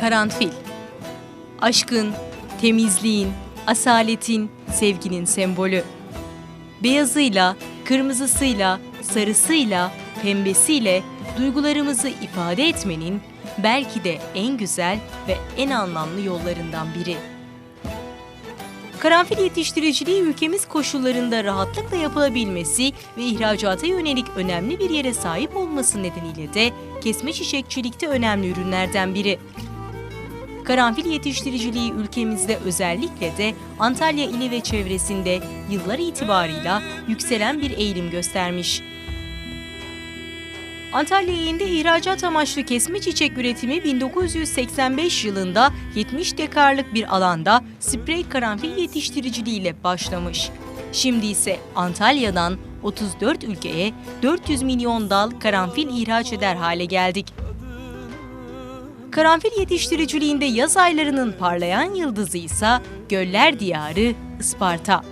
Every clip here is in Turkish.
Karanfil Aşkın, temizliğin, asaletin, sevginin sembolü. Beyazıyla, kırmızısıyla, sarısıyla, pembesiyle duygularımızı ifade etmenin belki de en güzel ve en anlamlı yollarından biri. Karanfil yetiştiriciliği ülkemiz koşullarında rahatlıkla yapılabilmesi ve ihracata yönelik önemli bir yere sahip olması nedeniyle de kesme çiçekçilikte önemli ürünlerden biri. Karanfil yetiştiriciliği ülkemizde özellikle de Antalya ili ve çevresinde yıllar itibarıyla yükselen bir eğilim göstermiş. Antalya ilinde ihracat amaçlı kesme çiçek üretimi 1985 yılında 70 dekarlık bir alanda sprey karanfil yetiştiriciliğiyle başlamış. Şimdi ise Antalya'dan 34 ülkeye 400 milyon dal karanfil ihraç eder hale geldik. Karanfil yetiştiriciliğinde yaz aylarının parlayan yıldızı ise Göller Diyarı Isparta.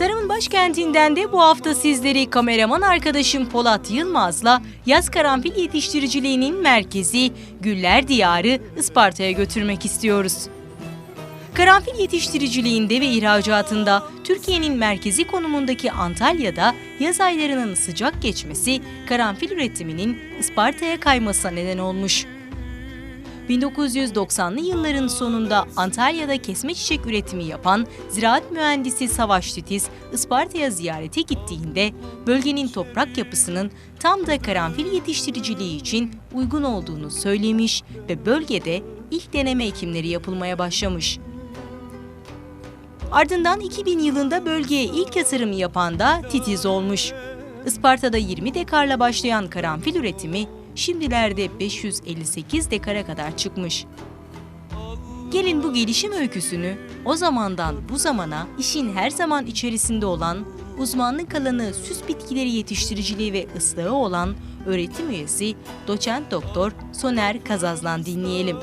Tarımın başkentinden de bu hafta sizleri kameraman arkadaşım Polat Yılmaz'la yaz karanfil yetiştiriciliğinin merkezi Güller Diyarı Isparta'ya götürmek istiyoruz. Karanfil yetiştiriciliğinde ve ihracatında Türkiye'nin merkezi konumundaki Antalya'da yaz aylarının sıcak geçmesi karanfil üretiminin Isparta'ya kaymasına neden olmuş. 1990'lı yılların sonunda Antalya'da kesme çiçek üretimi yapan ziraat mühendisi Savaş Titiz Isparta'ya ziyarete gittiğinde bölgenin toprak yapısının tam da karanfil yetiştiriciliği için uygun olduğunu söylemiş ve bölgede ilk deneme ekimleri yapılmaya başlamış. Ardından 2000 yılında bölgeye ilk yatırım yapan da Titiz olmuş. Isparta'da 20 dekarla başlayan karanfil üretimi şimdilerde 558 dekara kadar çıkmış. Gelin bu gelişim öyküsünü o zamandan bu zamana işin her zaman içerisinde olan, uzmanlık alanı süs bitkileri yetiştiriciliği ve ıslahı olan öğretim üyesi doçent doktor Soner Kazaz'dan dinleyelim.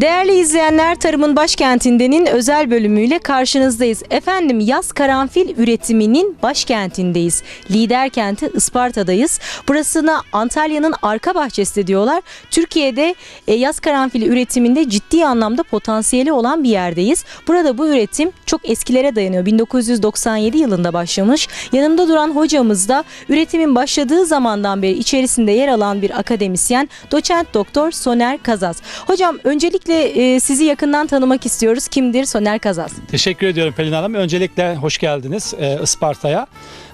Değerli izleyenler Tarımın Başkenti'ndenin özel bölümüyle karşınızdayız. Efendim yaz karanfil üretiminin başkentindeyiz. Lider kenti Isparta'dayız. Burasına Antalya'nın arka bahçesi diyorlar. Türkiye'de e, yaz karanfili üretiminde ciddi anlamda potansiyeli olan bir yerdeyiz. Burada bu üretim çok eskilere dayanıyor. 1997 yılında başlamış. Yanımda duran hocamız da üretimin başladığı zamandan beri içerisinde yer alan bir akademisyen doçent doktor Soner Kazaz. Hocam öncelikle e, sizi yakından tanımak istiyoruz. Kimdir Soner Kazaz? Teşekkür ediyorum Pelin Hanım. Öncelikle hoş geldiniz e, Isparta'ya.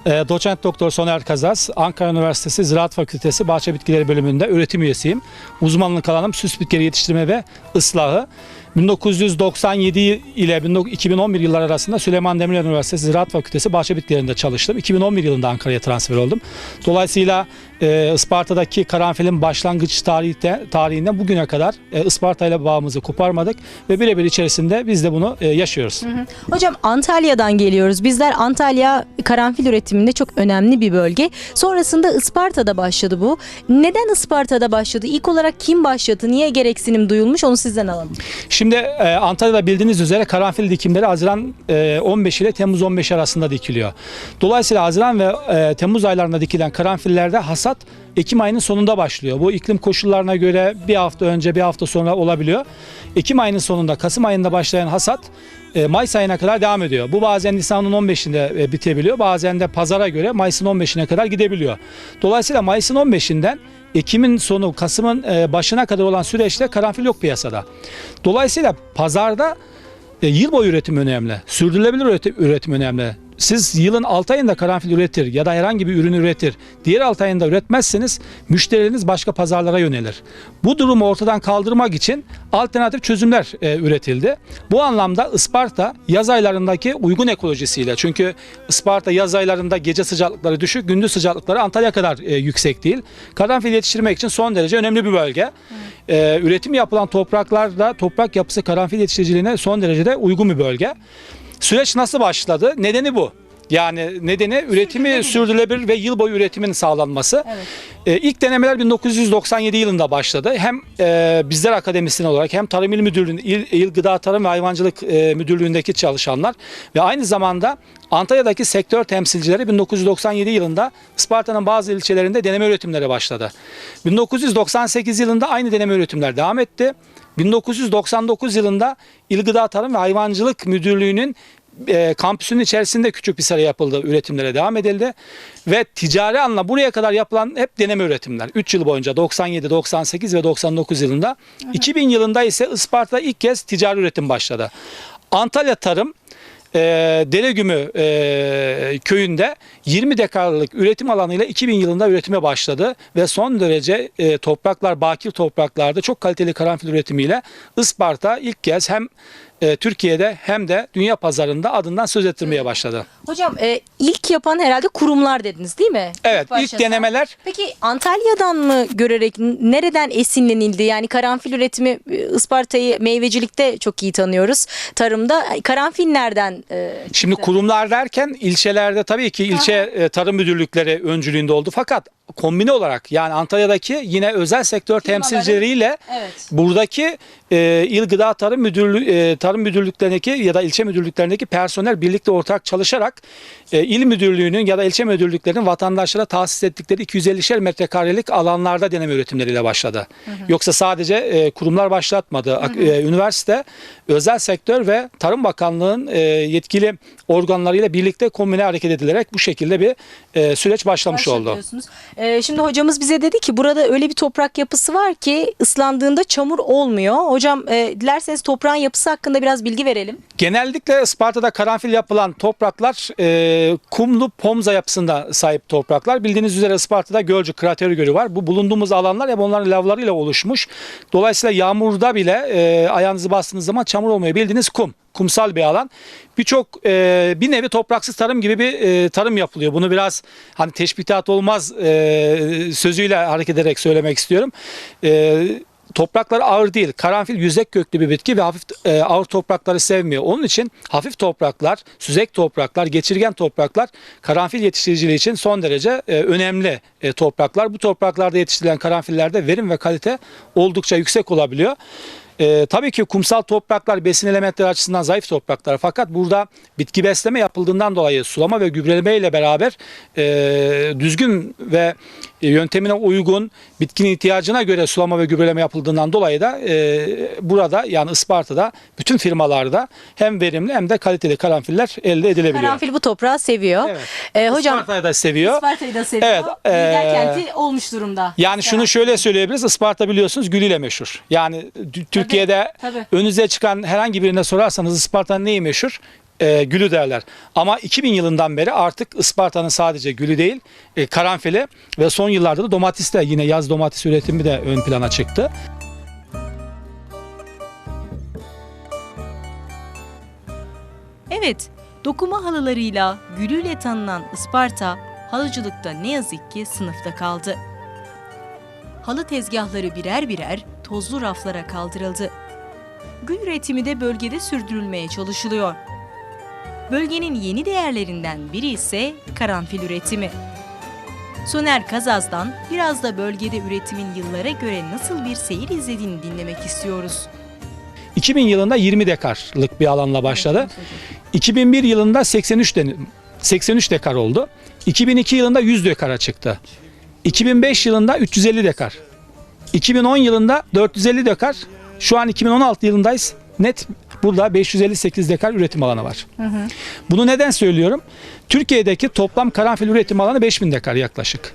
E, Doçent Doktor Soner Kazas, Ankara Üniversitesi Ziraat Fakültesi Bahçe Bitkileri bölümünde öğretim üyesiyim. Uzmanlık alanım süs bitkileri yetiştirme ve ıslahı. 1997 ile 2011 yılları arasında Süleyman Demirel Üniversitesi Ziraat Fakültesi Bahçe Bitkilerinde çalıştım. 2011 yılında Ankara'ya transfer oldum. Dolayısıyla e, Isparta'daki karanfilin başlangıç tarihte, tarihinden bugüne kadar e, Isparta ile bağımızı koparmadık ve birebir içerisinde biz de bunu e, yaşıyoruz. Hocam Antalya'dan geliyoruz. Bizler Antalya karanfil üretiminde çok önemli bir bölge. Sonrasında Isparta'da başladı bu. Neden Isparta'da başladı? İlk olarak kim başladı? Niye gereksinim duyulmuş? Onu sizden alalım. Şimdi e, Antalya'da bildiğiniz üzere karanfil dikimleri Haziran e, 15 ile Temmuz 15 arasında dikiliyor. Dolayısıyla Haziran ve e, Temmuz aylarında dikilen karanfillerde hasat Ekim ayının sonunda başlıyor. Bu iklim koşullarına göre bir hafta önce bir hafta sonra olabiliyor. Ekim ayının sonunda Kasım ayında başlayan hasat e, Mayıs ayına kadar devam ediyor. Bu bazen Nisan'ın 15'inde e, bitebiliyor. Bazen de pazara göre Mayıs'ın 15'ine kadar gidebiliyor. Dolayısıyla Mayıs'ın 15'inden Ekim'in sonu Kasım'ın e, başına kadar olan süreçte karanfil yok piyasada. Dolayısıyla pazarda e, yıl boyu üretim önemli. Sürdürülebilir üretim, üretim önemli. Siz yılın 6 ayında karanfil üretir ya da herhangi bir ürün üretir. Diğer 6 ayında üretmezseniz müşterileriniz başka pazarlara yönelir. Bu durumu ortadan kaldırmak için alternatif çözümler e, üretildi. Bu anlamda Isparta yaz aylarındaki uygun ekolojisiyle çünkü Isparta yaz aylarında gece sıcaklıkları düşük, gündüz sıcaklıkları Antalya kadar e, yüksek değil. Karanfil yetiştirmek için son derece önemli bir bölge. E, üretim yapılan topraklarda toprak yapısı karanfil yetiştiriciliğine son derecede uygun bir bölge. Süreç nasıl başladı? Nedeni bu. Yani nedeni üretimi sürdürülebilir ve yıl boyu üretimin sağlanması. Evet. E, ilk denemeler 1997 yılında başladı. Hem e, bizler akademisyen olarak hem Tarım İl Müdürlüğü, İl, İl Gıda Tarım ve Hayvancılık e, Müdürlüğü'ndeki çalışanlar ve aynı zamanda Antalya'daki sektör temsilcileri 1997 yılında Isparta'nın bazı ilçelerinde deneme üretimleri başladı. 1998 yılında aynı deneme üretimler devam etti. 1999 yılında İl Gıda Tarım ve Hayvancılık Müdürlüğü'nün e, kampüsünün içerisinde küçük bir sera yapıldı, üretimlere devam edildi. Ve ticari anla buraya kadar yapılan hep deneme üretimler. 3 yıl boyunca 97, 98 ve 99 yılında. 2000 yılında ise Isparta ilk kez ticari üretim başladı. Antalya Tarım e, Deregümü e, köyünde 20 dekarlık üretim alanıyla 2000 yılında üretime başladı ve son derece e, topraklar, bakir topraklarda çok kaliteli karanfil üretimiyle Isparta ilk kez hem e, Türkiye'de hem de dünya pazarında adından söz ettirmeye başladı. Hocam e, ilk yapan herhalde kurumlar dediniz değil mi? Evet, ilk başlatan. denemeler Peki Antalya'dan mı görerek nereden esinlenildi? Yani karanfil üretimi e, Isparta'yı meyvecilikte çok iyi tanıyoruz. Tarımda e, karanfil nereden? e, Şimdi kurumlar derken ilçelerde tabii ki ilçe e, tarım müdürlükleri öncülüğünde oldu. Fakat kombine olarak yani Antalya'daki yine özel sektör temsilcileriyle Evet. buradaki e, il gıda tarım müdürlüğü e, tarım müdürlüklerindeki ya da ilçe müdürlüklerindeki personel birlikte ortak çalışarak e, il müdürlüğünün ya da ilçe müdürlüklerinin vatandaşlara tahsis ettikleri 250'şer metrekarelik alanlarda deneme üretimleriyle başladı. Yoksa sadece e, kurumlar başlatmadı. Ak- e, üniversite, özel sektör ve Tarım Bakanlığı'nın e, yetkili organlarıyla birlikte kombine hareket edilerek bu şekilde bir e, süreç başlamış oldu. E, şimdi hocamız bize dedi ki burada öyle bir toprak yapısı var ki ıslandığında çamur olmuyor. Hocam e, dilerseniz toprağın yapısı hakkında biraz bilgi verelim. Genellikle Isparta'da karanfil yapılan topraklar e, kumlu pomza yapısında sahip topraklar. Bildiğiniz üzere Isparta'da Gölcük Krateri Gölü var. Bu bulunduğumuz alanlar hep onların lavlarıyla oluşmuş. Dolayısıyla yağmurda bile e, ayağınızı bastığınız zaman çamur olmuyor. Bildiğiniz kum. Kumsal bir alan. Birçok e, bir nevi topraksız tarım gibi bir e, tarım yapılıyor. Bunu biraz hani teşbihat olmaz e, sözüyle hareket ederek söylemek istiyorum. E, Topraklar ağır değil. Karanfil yüzek köklü bir bitki ve hafif e, ağır toprakları sevmiyor. Onun için hafif topraklar, süzek topraklar, geçirgen topraklar karanfil yetiştiriciliği için son derece e, önemli e, topraklar. Bu topraklarda yetiştirilen karanfillerde verim ve kalite oldukça yüksek olabiliyor. E, tabii ki kumsal topraklar besin elementleri açısından zayıf topraklar fakat burada bitki besleme yapıldığından dolayı sulama ve gübreleme ile beraber e, düzgün ve yöntemine uygun bitkinin ihtiyacına göre sulama ve gübreleme yapıldığından dolayı da e, burada yani Isparta'da bütün firmalarda hem verimli hem de kaliteli karanfiller elde edilebiliyor. Karanfil bu toprağı seviyor. Evet. E, hocam Isparta'yı da seviyor. Isparta'yı da seviyor. Evet, Lider e, kenti olmuş durumda. Yani şunu şöyle söyleyebiliriz. Isparta biliyorsunuz gülüyle meşhur. Yani t- Türkiye'de tabii. önünüze çıkan herhangi birine sorarsanız Isparta'nın neyi meşhur? Ee, gülü derler. Ama 2000 yılından beri artık Isparta'nın sadece gülü değil, e, karanfili ve son yıllarda da domates de yine yaz domates üretimi de ön plana çıktı. Evet, dokuma halılarıyla, gülüyle tanınan Isparta, halıcılıkta ne yazık ki sınıfta kaldı. Halı tezgahları birer birer tozlu raflara kaldırıldı. Gül üretimi de bölgede sürdürülmeye çalışılıyor. Bölgenin yeni değerlerinden biri ise karanfil üretimi. Soner Kazaz'dan biraz da bölgede üretimin yıllara göre nasıl bir seyir izlediğini dinlemek istiyoruz. 2000 yılında 20 dekarlık bir alanla başladı. 2001 yılında 83 den 83 dekar oldu. 2002 yılında 100 dekara çıktı. 2005 yılında 350 dekar. 2010 yılında 450 dekar. Şu an 2016 yılındayız. Net burada 558 dekar üretim alanı var. Bunu neden söylüyorum? Türkiye'deki toplam karanfil üretim alanı 5000 dekar yaklaşık.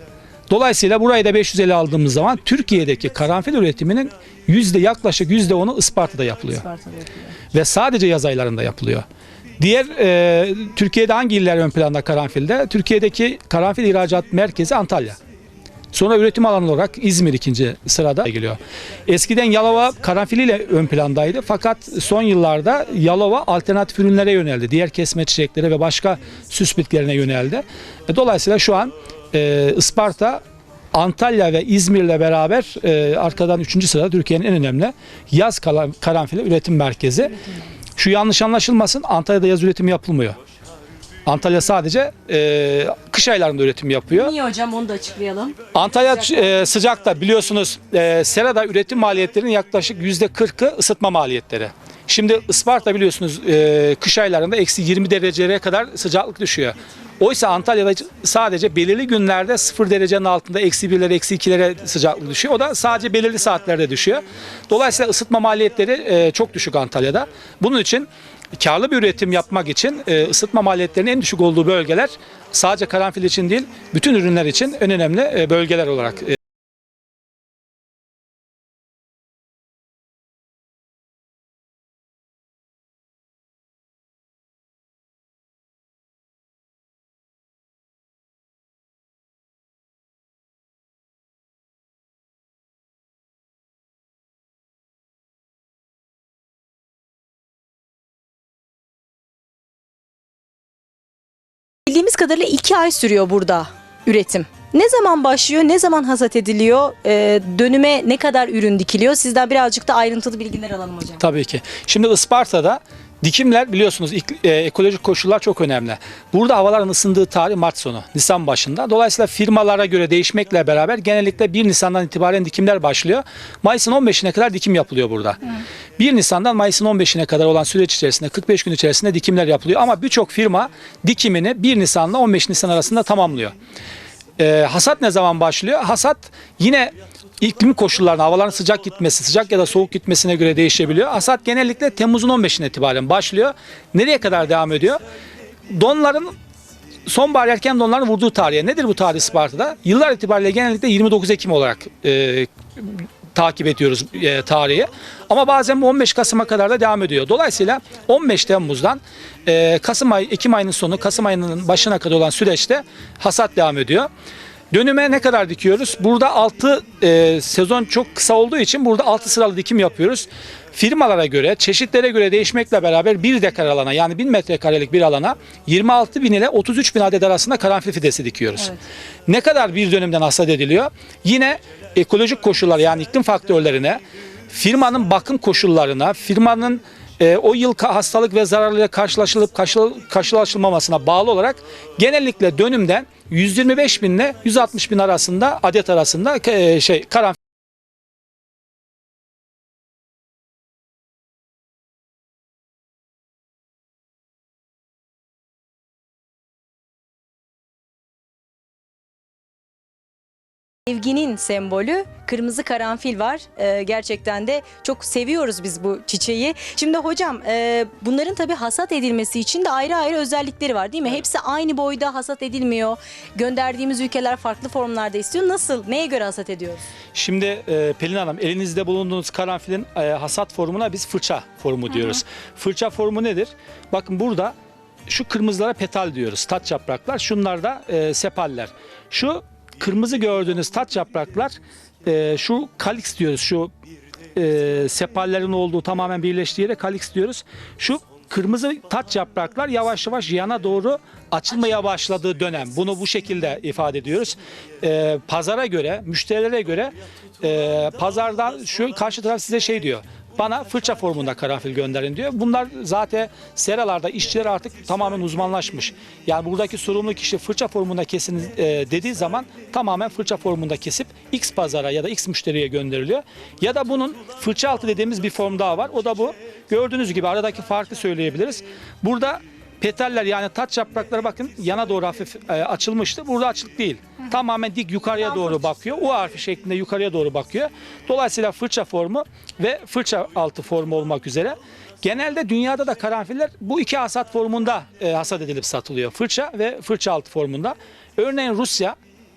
Dolayısıyla burayı da 550 aldığımız zaman Türkiye'deki karanfil üretiminin yüzde yaklaşık yüzde onu Isparta'da yapılıyor. Ve sadece yaz aylarında yapılıyor. Diğer e, Türkiye'de hangi iller ön planda karanfilde? Türkiye'deki karanfil ihracat merkezi Antalya. Sonra üretim alanı olarak İzmir ikinci sırada geliyor. Eskiden Yalova karanfiliyle ön plandaydı fakat son yıllarda Yalova alternatif ürünlere yöneldi. Diğer kesme çiçekleri ve başka süs bitkilerine yöneldi. E, Dolayısıyla şu an e, Isparta Antalya ve İzmir'le beraber e, arkadan 3. sırada Türkiye'nin en önemli yaz karanfili üretim merkezi. Şu yanlış anlaşılmasın Antalya'da yaz üretimi yapılmıyor. Antalya sadece e, kış aylarında üretim yapıyor. Niye hocam onu da açıklayalım. Antalya e, sıcakta biliyorsunuz e, serada üretim maliyetlerinin yaklaşık yüzde 40'ı ısıtma maliyetleri. Şimdi Isparta biliyorsunuz e, kış aylarında eksi 20 derecelere kadar sıcaklık düşüyor. Oysa Antalya'da sadece belirli günlerde 0 derecenin altında eksi 1'lere eksi 2'lere sıcaklık düşüyor. O da sadece belirli saatlerde düşüyor. Dolayısıyla ısıtma maliyetleri e, çok düşük Antalya'da. Bunun için karlı bir üretim yapmak için e, ısıtma maliyetlerinin en düşük olduğu bölgeler sadece karanfil için değil bütün ürünler için en önemli e, bölgeler olarak Bildiğimiz kadarıyla iki ay sürüyor burada üretim. Ne zaman başlıyor, ne zaman hasat ediliyor, Ee, dönüme ne kadar ürün dikiliyor? Sizden birazcık da ayrıntılı bilgiler alalım hocam. Tabii ki. Şimdi Isparta'da dikimler biliyorsunuz e, ekolojik koşullar çok önemli. Burada havaların ısındığı tarih Mart sonu, Nisan başında. Dolayısıyla firmalara göre değişmekle beraber genellikle 1 Nisan'dan itibaren dikimler başlıyor. Mayıs'ın 15'ine kadar dikim yapılıyor burada. 1 Nisan'dan Mayıs'ın 15'ine kadar olan süreç içerisinde 45 gün içerisinde dikimler yapılıyor. Ama birçok firma dikimini 1 Nisan'la 15 Nisan arasında tamamlıyor. Ee, hasat ne zaman başlıyor? Hasat yine iklim koşullarına, havaların sıcak gitmesi, sıcak ya da soğuk gitmesine göre değişebiliyor. Hasat genellikle Temmuz'un 15'ine itibaren başlıyor. Nereye kadar devam ediyor? Donların sonbahar erken donların vurduğu tarihe. Nedir bu tarih Isparta'da? Yıllar itibariyle genellikle 29 Ekim olarak e, takip ediyoruz e, tarihi. Ama bazen bu 15 Kasım'a kadar da devam ediyor. Dolayısıyla 15 Temmuz'dan e, Kasım ayı, Ekim ayının sonu, Kasım ayının başına kadar olan süreçte hasat devam ediyor. Dönüme ne kadar dikiyoruz? Burada 6 sezon çok kısa olduğu için burada 6 sıralı dikim yapıyoruz. Firmalara göre, çeşitlere göre değişmekle beraber 1 dekar alana yani 1000 metrekarelik bir alana 26 bin ile 33 bin adet arasında karanfil fidesi dikiyoruz. Evet. Ne kadar bir dönümden hasat ediliyor? Yine ekolojik koşullar yani iklim faktörlerine, firmanın bakım koşullarına, firmanın e, o yıl hastalık ve zararıyla karşılaşılıp karşı- karşılaşılmamasına bağlı olarak genellikle dönümden 125 bin ile 160 bin arasında adet arasında e, şey karanfil Sevginin sembolü kırmızı karanfil var. Ee, gerçekten de çok seviyoruz biz bu çiçeği. Şimdi hocam e, bunların tabii hasat edilmesi için de ayrı ayrı özellikleri var değil mi? Hepsi aynı boyda hasat edilmiyor. Gönderdiğimiz ülkeler farklı formlarda istiyor. Nasıl? Neye göre hasat ediyoruz? Şimdi e, Pelin Hanım elinizde bulunduğunuz karanfilin e, hasat formuna biz fırça formu diyoruz. Fırça formu nedir? Bakın burada şu kırmızılara petal diyoruz. Taç yapraklar. Şunlar da e, sepaller. Şu kırmızı gördüğünüz taç yapraklar e, şu kaliks diyoruz. Şu e, sepallerin olduğu tamamen birleştiği yere kaliks diyoruz. Şu kırmızı taç yapraklar yavaş yavaş yana doğru açılmaya başladığı dönem. Bunu bu şekilde ifade ediyoruz. E, pazara göre, müşterilere göre e, pazardan şu karşı taraf size şey diyor. Bana fırça formunda karanfil gönderin diyor. Bunlar zaten seralarda işçiler artık tamamen uzmanlaşmış. Yani buradaki sorumlu kişi fırça formunda kesin e, dediği zaman tamamen fırça formunda kesip X pazara ya da X müşteriye gönderiliyor. Ya da bunun fırça altı dediğimiz bir form daha var. O da bu. Gördüğünüz gibi aradaki farkı söyleyebiliriz. Burada petaller yani taç yaprakları bakın yana doğru hafif e, açılmıştı. Burada açık değil. Tamamen dik yukarıya doğru bakıyor. U harfi şeklinde yukarıya doğru bakıyor. Dolayısıyla fırça formu ve fırça altı formu olmak üzere. Genelde dünyada da karanfiller bu iki hasat formunda e, hasat edilip satılıyor. Fırça ve fırça altı formunda. Örneğin Rusya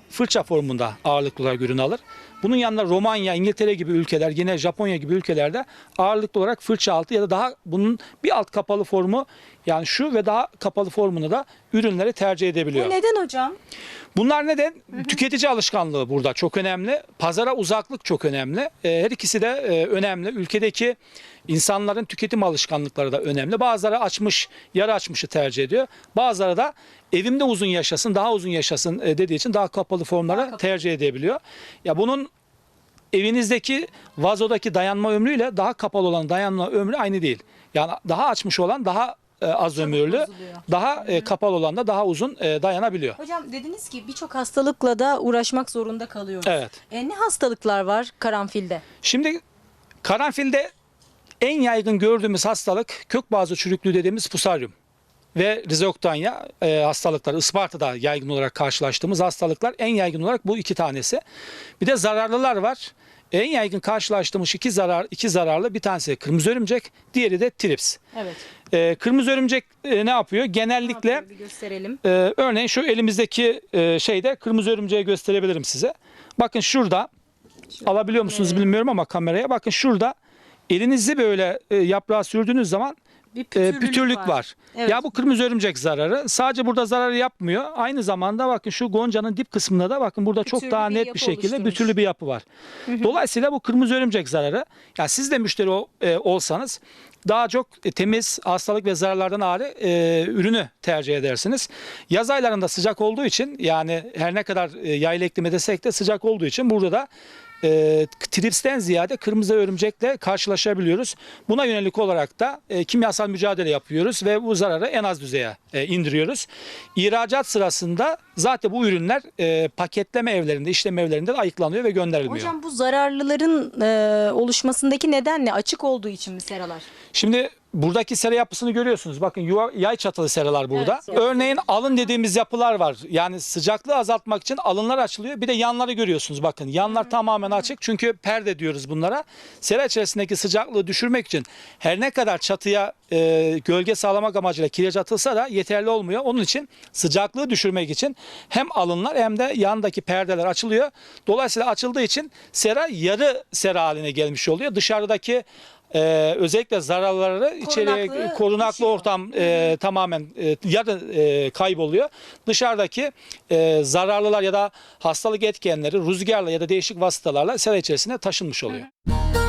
fırça formunda ağırlıklı olarak ürün alır. Bunun yanında Romanya, İngiltere gibi ülkeler, yine Japonya gibi ülkelerde ağırlıklı olarak fırça altı ya da daha bunun bir alt kapalı formu yani şu ve daha kapalı formunu da ürünleri tercih edebiliyor. Bu neden hocam? Bunlar neden? Tüketici alışkanlığı burada çok önemli. Pazara uzaklık çok önemli. Ee, Her ikisi de e, önemli. Ülkedeki insanların tüketim alışkanlıkları da önemli. Bazıları açmış, yarı açmışı tercih ediyor. Bazıları da evimde uzun yaşasın, daha uzun yaşasın e, dediği için daha kapalı formları tercih edebiliyor. Ya bunun evinizdeki vazodaki dayanma ömrüyle daha kapalı olan dayanma ömrü aynı değil. Yani daha açmış olan daha e, az ömürlü, bozuluyor. daha e, kapalı olan da daha uzun e, dayanabiliyor. Hocam dediniz ki birçok hastalıkla da uğraşmak zorunda kalıyoruz. Evet. E, ne hastalıklar var karanfilde? Şimdi karanfilde en yaygın gördüğümüz hastalık kök bazı çürüklüğü dediğimiz fusaryum ve rizoktanya e, hastalıkları Isparta'da yaygın olarak karşılaştığımız hastalıklar en yaygın olarak bu iki tanesi. Bir de zararlılar var. En yaygın karşılaştığımız iki zarar iki zararlı bir tanesi kırmızı örümcek, diğeri de trips. Evet. E, kırmızı örümcek e, ne yapıyor? Genellikle Bir gösterelim. ee, örneğin şu elimizdeki e, şeyde kırmızı örümceği gösterebilirim size. Bakın şurada alabiliyor musunuz bilmiyorum ama kameraya bakın şurada elinizi böyle e, yaprağa sürdüğünüz zaman Bir e, pütürlük, pütürlük var. Evet. Ya bu kırmızı örümcek zararı. Sadece burada zararı yapmıyor. Aynı zamanda bakın şu goncanın dip kısmında da bakın burada çok Pütürlü daha bir net bir şekilde bütürlü bir yapı var. Dolayısıyla bu kırmızı örümcek zararı. Ya siz de müşteri ol- e, olsanız daha çok e, temiz hastalık ve zararlardan ağrı e, ürünü tercih edersiniz. Yaz aylarında sıcak olduğu için yani her ne kadar e, yayla eklimi desek de sıcak olduğu için burada da e, tripsten ziyade kırmızı örümcekle karşılaşabiliyoruz. Buna yönelik olarak da e, kimyasal mücadele yapıyoruz ve bu zararı en az düzeye e, indiriyoruz. İhracat sırasında zaten bu ürünler e, paketleme evlerinde, işleme evlerinde de ayıklanıyor ve gönderilmiyor. Hocam bu zararlıların e, oluşmasındaki neden ne? Açık olduğu için mi seralar? Şimdi buradaki sera yapısını görüyorsunuz. Bakın yuva, yay çatılı seralar burada. Evet. Örneğin alın dediğimiz yapılar var. Yani sıcaklığı azaltmak için alınlar açılıyor. Bir de yanları görüyorsunuz bakın. Yanlar tamamen açık. Çünkü perde diyoruz bunlara. Sera içerisindeki sıcaklığı düşürmek için her ne kadar çatıya e, gölge sağlamak amacıyla kireç atılsa da yeterli olmuyor. Onun için sıcaklığı düşürmek için hem alınlar hem de yandaki perdeler açılıyor. Dolayısıyla açıldığı için sera yarı sera haline gelmiş oluyor. Dışarıdaki e, özellikle zararları içeriye Korunaklı korunaklı düşüyor. ortam e, tamamen e, yarı e, kayboluyor. Dışarıdaki e, zararlılar ya da hastalık etkenleri rüzgarla ya da değişik vasıtalarla sera içerisine taşınmış oluyor. Doçent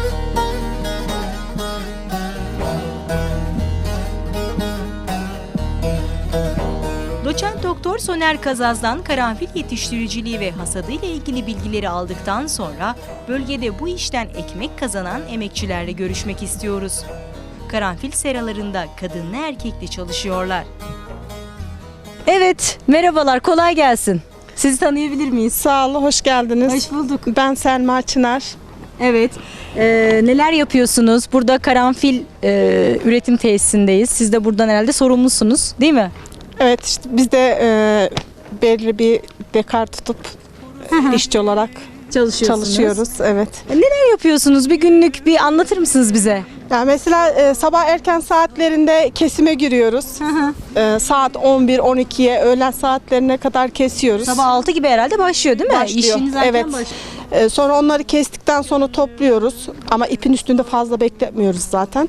Doktor Soner Kazaz'dan karanfil yetiştiriciliği ve hasadı ile ilgili bilgileri aldıktan sonra bölgede bu işten ekmek kazanan emekçilerle görüşmek istiyoruz. Karanfil seralarında kadınlı erkekli çalışıyorlar. Evet, merhabalar, kolay gelsin. Sizi tanıyabilir miyiz? Sağ olun, hoş geldiniz. Hoş bulduk. Ben Selma Çınar. Evet. Ee, neler yapıyorsunuz? Burada karanfil e, üretim tesisindeyiz. Siz de buradan herhalde sorumlusunuz, değil mi? Evet, işte biz de e, belli bir dekar tutup işçi olarak Çalışıyorsunuz. çalışıyoruz. Evet. Neler yapıyorsunuz? Bir günlük bir anlatır mısınız bize? Ya mesela e, sabah erken saatlerinde kesime giriyoruz. E, saat 11-12'ye öğlen saatlerine kadar kesiyoruz. Sabah 6 gibi herhalde başlıyor değil mi? Başlıyor. İşiniz erken Evet. başlıyor. E, sonra onları kestikten sonra topluyoruz. Ama ipin üstünde fazla bekletmiyoruz zaten.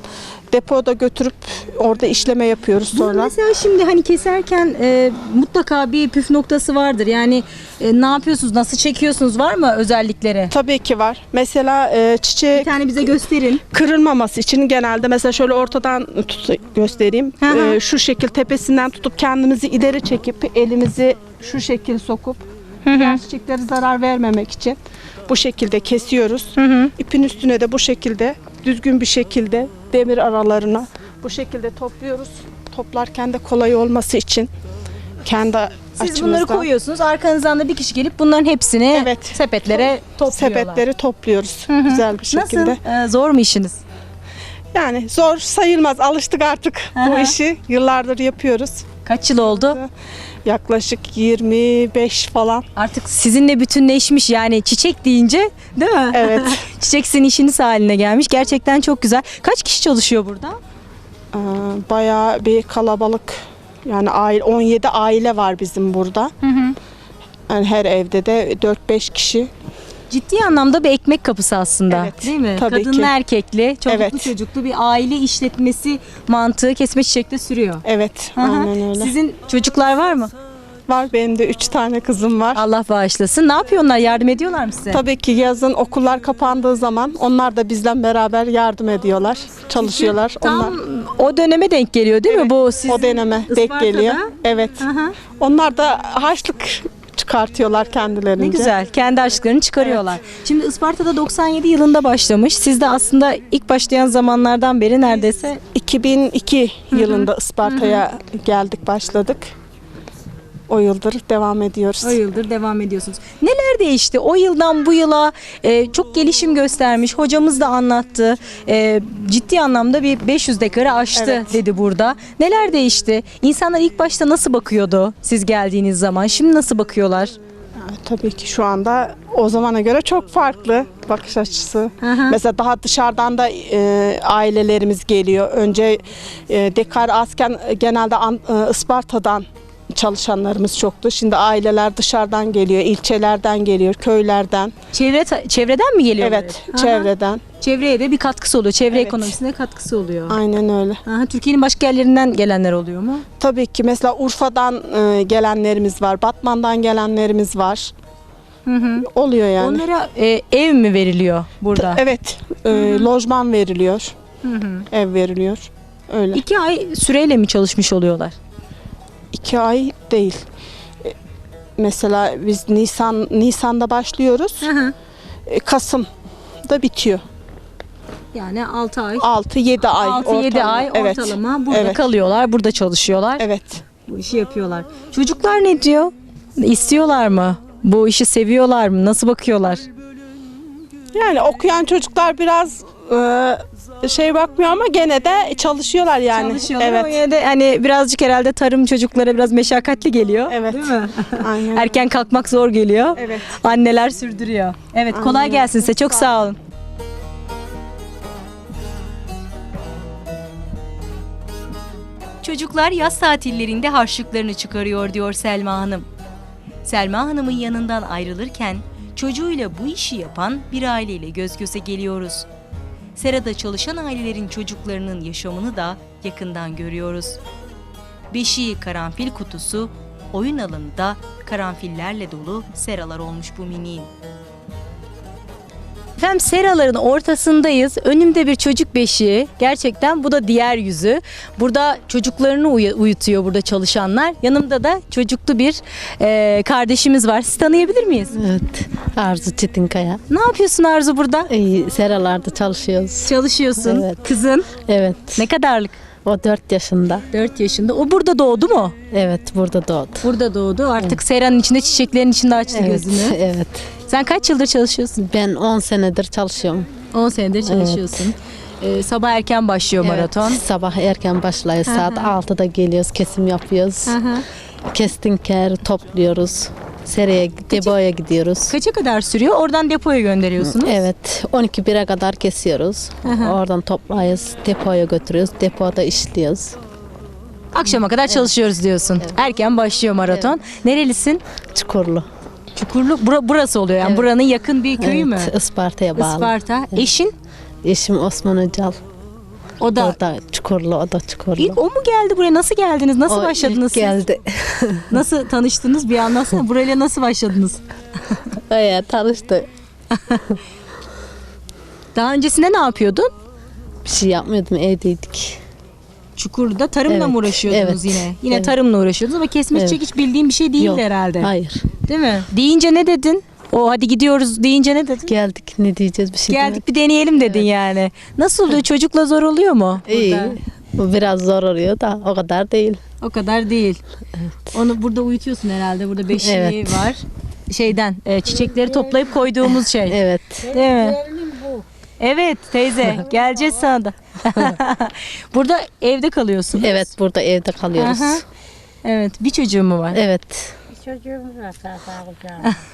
Depoda götürüp orada işleme yapıyoruz Bunu sonra. mesela şimdi hani keserken e, mutlaka bir püf noktası vardır. Yani e, ne yapıyorsunuz? Nasıl çekiyorsunuz? Var mı özellikleri? Tabii ki var. Mesela e, çiçeği Bir tane bize gösterin. kırılmaması için genelde mesela şöyle ortadan tut, göstereyim. Hı hı. Ee, şu şekil tepesinden tutup kendimizi ileri çekip elimizi şu şekil sokup diğer çiçeklere zarar vermemek için bu şekilde kesiyoruz. İpin üstüne de bu şekilde düzgün bir şekilde demir aralarına bu şekilde topluyoruz. Toplarken de kolay olması için kendi Siz açımızdan bunları koyuyorsunuz. Arkanızdan da bir kişi gelip bunların hepsini Evet. sepetlere topluyorlar. sepetleri topluyoruz hı. güzel bir şekilde. Nasıl? E, zor mu işiniz? Yani zor sayılmaz. Alıştık artık bu Aha. işi. Yıllardır yapıyoruz. Kaç yıl oldu? Yaklaşık 25 falan. Artık sizinle bütünleşmiş yani çiçek deyince değil mi? Evet. çiçek sizin işiniz haline gelmiş. Gerçekten çok güzel. Kaç kişi çalışıyor burada? Ee, Bayağı bir kalabalık. Yani aile 17 aile var bizim burada. Yani her evde de 4-5 kişi. Ciddi anlamda bir ekmek kapısı aslında. Evet, Değil mi? tabii Kadınlı ki. erkekli, çocuklu Evet. çocuklu bir aile işletmesi mantığı kesme çiçekte sürüyor. Evet, hı. aynen öyle. Sizin çocuklar var mı? Var benim de 3 tane kızım var. Allah bağışlasın. Ne yapıyorlar? Yardım ediyorlar mı size? Tabii ki yazın okullar kapandığı zaman onlar da bizden beraber yardım ediyorlar. Çalışıyorlar. Tam Onlar o döneme denk geliyor değil mi? Evet, Bu sizin o döneme denk Isparta'da. geliyor. Evet. Hı. Onlar da harçlık çıkartıyorlar kendilerince. Ne güzel. Kendi aşklarını çıkarıyorlar. Şimdi Isparta'da 97 yılında başlamış. Siz de aslında ilk başlayan zamanlardan beri neredeyse 2002 yılında Isparta'ya geldik başladık. O yıldır devam ediyoruz. O yıldır devam ediyorsunuz. Neler değişti? O yıldan bu yıla e, çok gelişim göstermiş. Hocamız da anlattı. E, ciddi anlamda bir 500 dekarı aştı Evet. dedi burada. Neler değişti? İnsanlar ilk başta nasıl bakıyordu siz geldiğiniz zaman? Şimdi nasıl bakıyorlar? Tabii ki şu anda o zamana göre çok farklı bakış açısı. Hı. Mesela daha dışarıdan da e, ailelerimiz geliyor. Önce e, dekar asken e, genelde An- e, Isparta'dan çalışanlarımız çoktu. Şimdi aileler dışarıdan geliyor, ilçelerden geliyor, köylerden. Çevre çevreden mi geliyor? Evet, Aha. çevreden. Çevreye de bir katkısı oluyor. Çevre Evet. ekonomisine katkısı oluyor. Aynen öyle. Aha, Türkiye'nin başka yerlerinden gelenler oluyor mu? Tabii ki mesela Urfa'dan e, gelenlerimiz var, Batman'dan gelenlerimiz var. Hı hı. Oluyor yani. Onlara e, ev mi veriliyor burada? Evet, e, lojman veriliyor, Hı hı. ev veriliyor. Öyle. İki ay süreyle mi çalışmış oluyorlar? İki ay değil. E, Mesela biz Nisan Nisan'da başlıyoruz. Hı hı. e, Kasım'da bitiyor. Yani 6 ay. 6-7 ay 6-7 ortalama. ay Evet. ortalama burada Evet. kalıyorlar, burada çalışıyorlar. Evet. Bu işi yapıyorlar. Çocuklar ne diyor? İstiyorlar mı? Bu işi seviyorlar mı? Nasıl bakıyorlar? Yani okuyan çocuklar biraz e, şey bakmıyor ama gene de çalışıyorlar yani. Çalışıyorlar Evet. ama yine de hani birazcık herhalde tarım çocuklara biraz meşakkatli geliyor. Evet. Değil mi? Aynen. Erken kalkmak zor geliyor. Evet. Anneler sürdürüyor. Evet kolay Aynen. gelsin size. Çok sağ olun. Çocuklar yaz tatillerinde harçlıklarını çıkarıyor diyor Selma Hanım. Selma Hanım'ın yanından ayrılırken çocuğuyla bu işi yapan bir aileyle göz göze geliyoruz. Serada çalışan ailelerin çocuklarının yaşamını da yakından görüyoruz. Beşiği karanfil kutusu, oyun alanı da karanfillerle dolu seralar olmuş bu miniğin. Efendim seraların ortasındayız. Önümde bir çocuk beşiği. Gerçekten bu da diğer yüzü. Burada çocuklarını uyu- uyutuyor burada çalışanlar. Yanımda da çocuklu bir e, kardeşimiz var. Sizi tanıyabilir miyiz? Evet. Arzu Çetinkaya. Ne yapıyorsun Arzu burada? İyi, seralarda çalışıyoruz. Çalışıyorsun. Evet. Kızın Evet. ne kadarlık? O 4 yaşında. 4 yaşında. O burada doğdu mu? Evet burada doğdu. Burada doğdu. Artık seranın içinde, çiçeklerin içinde açtı Evet. gözünü. Evet. Sen kaç yıldır çalışıyorsun? Ben 10 senedir çalışıyorum. 10 senedir çalışıyorsun. Ee, sabah erken başlıyor maraton. Evet, sabah erken başlıyor. Saat 6'da geliyoruz. Kesim yapıyoruz. Kestinker topluyoruz. Sereye, depoya gidiyoruz. Kaça kadar sürüyor? Oradan depoya gönderiyorsunuz. Evet. 12 bire kadar kesiyoruz. Oradan toplayız. Depoya götürüyoruz. Depoda işliyoruz. Akşama kadar çalışıyoruz diyorsun. Erken başlıyor maraton. Nerelisin? Çukurlu. Çukurlu. Bura- burası oluyor yani. Evet. Buranın yakın bir köyü mü? Evet, Isparta'ya bağlı. Isparta. Eşin? Eşim Osman Öcal. O da. O da Çukurlu, o da Çukurlu. İlk o mu geldi buraya? Nasıl geldiniz? Nasıl O başladınız ilk siz? geldi. Nasıl tanıştınız? Bir anlatsana. Burayla nasıl başladınız? Öyle tanıştı. Daha öncesinde ne yapıyordun? Bir şey yapmıyordum, evdeydik. Çukurda tarımla Evet, mı uğraşıyordunuz evet, yine? Yine evet. tarımla uğraşıyordunuz ama kesme Evet. çekiç bildiğim bir şey değil Yok, herhalde. Hayır. Değil mi? Deyince ne dedin? O hadi gidiyoruz deyince ne dedin? Geldik, ne diyeceğiz bir şey Geldik bir deneyelim dedin yani. Nasıl oluyor? Çocukla zor oluyor mu? demedik. İyi. Burada? Bu biraz zor oluyor da o kadar değil. O kadar değil. Onu burada uyutuyorsun herhalde. Burada beşiği Evet. var. Şeyden e, çiçekleri toplayıp koyduğumuz şey. Evet. Değil mi? Evet teyze geleceğiz sana da. burada evde kalıyorsun. Evet, burada evde kalıyoruz. Aha. Evet bir çocuğum mu var? Evet.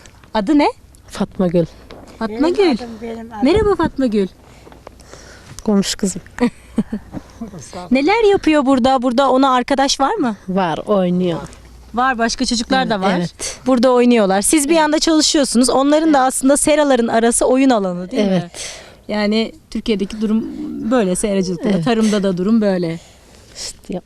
Adı ne? Fatma Gül. Fatma Gül. Merhaba Fatma Gül. Komşu kızım. Neler yapıyor burada? Burada ona arkadaş var mı? Var, oynuyor. Var başka çocuklar da var. Evet. Burada oynuyorlar. Siz bir yanda çalışıyorsunuz. Onların da aslında seraların arası oyun alanı değil mi? Evet. Yani Türkiye'deki durum böyle seracılıkta Evet. tarımda da durum böyle. İşte.